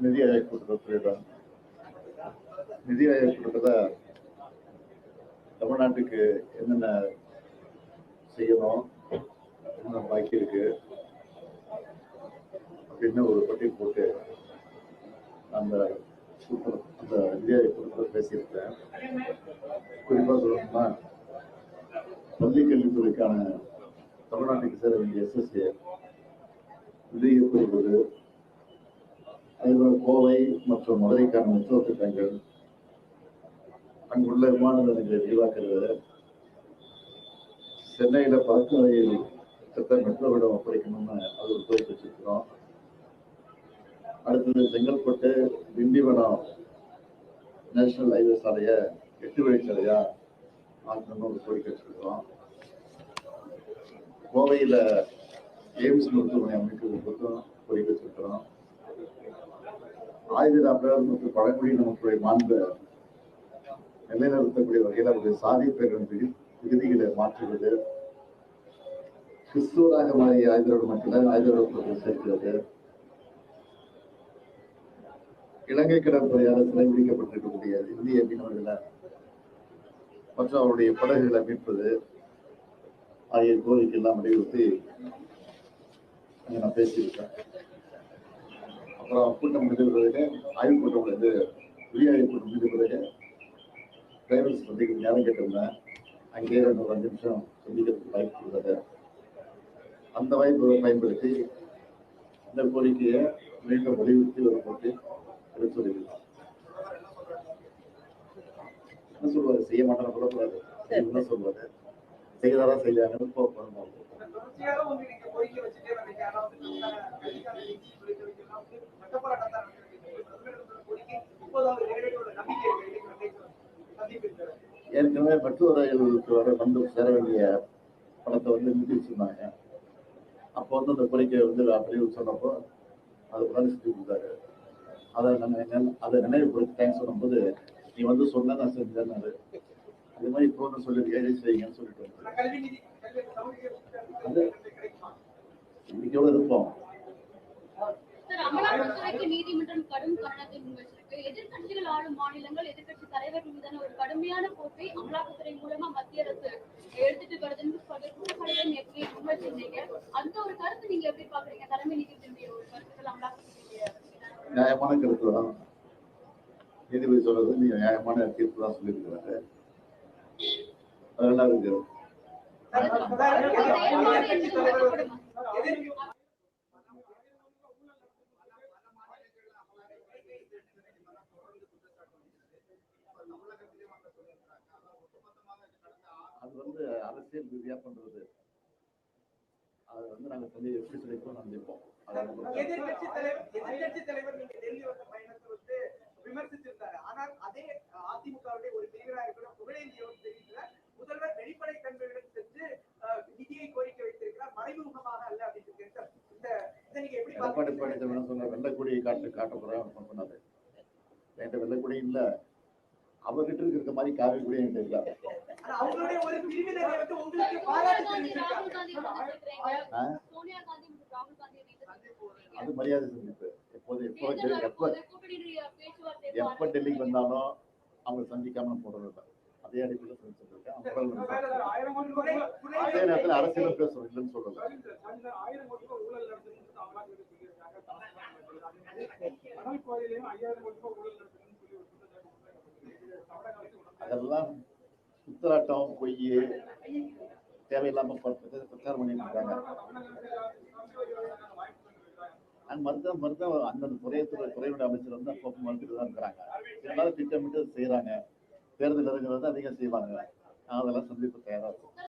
நிதி ஆயோக் கூட்டத்தில் நிதி ஆயோக் கூட்டத்தில் தமிழ்நாட்டுக்கு என்னென்ன செய்யணும் என்னென்ன பாக்கி இருக்கு அப்படின்னு ஒரு பட்டியல் போட்டு அந்த கூட்டம் அந்த நிதி ஆயோக் கூட்டத்தில் பேசியிருக்கேன். குறிப்பாக சொல்லணும்னா பள்ளி கல்வித்துறைக்கான தமிழ்நாட்டுக்கு சேர வேண்டிய எஸ்எஸ்ஏ விடுவிக்கப்படுவது அதேபோல கோவை மற்றும் மதுரைக்கான மெட்ரோ திட்டங்கள் அங்குள்ள விமான நிலையங்களை விரிவாக்குறது சென்னையில பறக்கும் ரயில் திட்டம் மெட்ரோவிடம் ஒப்படைக்கணும்னு அது ஒரு கோரிக்கை வச்சிருக்கிறோம். அடுத்தது செங்கல்பட்டு திண்டிவனம் நேஷனல் ஹைவே சாலையை எட்டு வழிச்சாலையா ஆக்கணும்னு ஒரு கோரிக்கை வச்சிருக்கிறோம். கோவையில் எய்ம்ஸ் மருத்துவமனை அமைக்கிறது கோரிக்கை வச்சிருக்கிறோம் ஆயுத டாக்டர் மற்றும் பழங்குடியின மக்களுடைய மாண்பை நிலைநிறுத்தக்கூடிய வகையில் அவருடைய சாதி பெயரின் விகுதிகளை மாற்றுவது கிறிஸ்துவராக மாறிய ஆயுதரோடு மக்களை ஆயுதரோடு சேர்க்கிறது. இலங்கை கடற்படையால் சிறைபிடிக்கப்பட்டிருக்கக்கூடிய இந்திய மீனவர்களை மற்றும் அவருடைய படகுகளை மீட்பது ஆகிய கோரிக்கை எல்லாம் வலியுறுத்தி அங்க நான் பேசியிருக்கேன். கூட்டம் முடிந்த பிறகு ஆய்வு கூட்டம் முடிந்து ஆய்வு கூட்டம் முடிந்த பிறகு டிரைவர்ஸ் சந்திக்க நேரம் கேட்டிருந்தேன். அங்கேயே ரெண்டு ஒரு அஞ்சு நிமிஷம் சந்திக்கிறதுக்கு வாய்ப்பு இருந்தது அந்த வாய்ப்பை பயன்படுத்தி இந்த கோரிக்கையை மீண்டும் வலியுறுத்தி ஒரு போட்டு எடுத்துரைக்கலாம் என்ன சொல்லுவாரு செய்ய மாட்டேன்னு சொல்லக்கூடாது. என்ன சொல்லுவாரு செய்யறாரா செய்யறாங்கன்னு போகணும் தொடர்ச்சியாக வந்து நீங்க கோரிக்கை வச்சுட்டே வந்தீங்க ஆனா வந்து நம்ம கல்விக்கான நிதி குறித்த விஷயம்லாம் வந்து மட்டப்போராட்டம் தான் நடந்திருக்கு. பிரதமர் கோரிக்கை இப்போதாவது நிறைவேற்றோட நம்பிக்கை இருக்கு. இன்னைக்கு வந்து சந்திப்பு இருக்கிறது. ஏற்கனவே மெட்ரோ வர வந்து சேர வேண்டிய பணத்தை வந்து நிறுத்தி வச்சிருந்தாங்க. அப்போ வந்து அந்த கோரிக்கை வந்து அப்படியே சொன்னப்போ அது உடனே செஞ்சு கொடுத்தாரு. அதை நம்ம என்ன- அதை நினைவுபடுத்தி தேங்க்ஸ் சொல்லும்போது நீ வந்து சொன்ன நான் செஞ்சேன்னாரு அது. மாதிரி இப்போ வந்து சொல்லிருக்கேன் இதை செய்யுங்கன்னு சொல்லிட்டு அது இன்னைக்கு எவ்வளவு இருப்போம் நீதிமன்றம் கடும் கண்டனத்தை எதிர்க்கட்சிகள் ஆளும் மாநிலங்கள் எதிர்க்கட்சி தலைவர்கள் மீதான ஒரு கடுமையான போக்கை அமலாக்கத்துறை மூலமா மத்திய அரசு எடுத்துட்டு வருதுன்னு சொல்லி குற்றச்சாட்டுகளை நேற்று முன்வச்சிருந்தீங்க அந்த ஒரு கருத்து நீங்க எப்படி பாக்குறீங்க தலைமை நீதிபதியுடைய ஒரு கருத்துக்கள் அமலாக்கத்துறை நியாயமான கருத்து தான். நீதிபதி சொல்றது நீங்க நியாயமான தீர்ப்பு தான் சொல்லியிருக்கிறாரு அதெல்லாம் இருக்கு எதிர்க்கட்சி தலைவர் வந்து எதிர்க்கு அது வந்து அரசியல் ரீதியா பண்றது அது வந்து நாங்க சொல்லி எப்படி சொல்லிப்போம் வந்து எதிர்க்கட்சி தலைவர் எதிர்க்கட்சி தலைவர் நீங்க டெல்லி வந்த பயணத்தை வந்து விமர்சிச்சிருந்தாரு. ஆனால் அதே அதிமுகவுடைய ஒரு பிரிவினராக இருக்கிற புகழேந்தி அவர் தெரிவிக்கிறார் முதல்வர் வெளிப்படை தன்மையுடன் சென்று நிதியை கோரிக்கை வைத்திருக்கிறார். மறைமுகமாக அல்ல அப்படின்னு இந்த இதை நீங்க எப்படி எடப்பாடி? பழனிசாமி சொன்ன வெள்ளக்கொடியை காட்டு காட்ட போறேன் சொன்னாரு என்கிட்ட வெள்ளக்கொடி இல்ல. அவர்கிட்ட இருக்கிற மாதிரி காவி கொடி காந்தி வீட்டு அது மரியாதை சந்திப்பு எப்போது எப்போ எப்போ எப்ப டெல்லிக்கு வந்தாலும் அவங்க சந்திக்காம போடுறது அதே அடிப்படையில் சந்திச்சிருக்கேன் அதே நேரத்தில் அரசியலும் பேசுறோம். இல்லைன்னு சொல்லல. கடல் கோயிலையும் ஐயாயிரம் கோடி ரூபாய் ஊழல் நடந்ததுன்னு சொல்லி ஒரு குற்றச்சாட்டு முன்வைக்கப்பட்டிருக்கு. தமிழக அரசு உடனே அதெல்லாம் சுத்தராட்டம் பொய் தேவையில்லாம பிரச்சாரம் பண்ணிட்டு இருக்காங்க. அந்த மருத்துவ மருத்துவ அந்தந்த துறையத்துறை துறையுடைய அமைச்சர் வந்து அப்போ மறுத்துட்டு தான் இருக்கிறாங்க. இருந்தாலும் திட்டமிட்டு செய்யறாங்க தேர்தல் இறங்குறது அதிகம் செய்வாங்க. நான் அதெல்லாம் சந்திப்பு தயாரா இருக்கும்.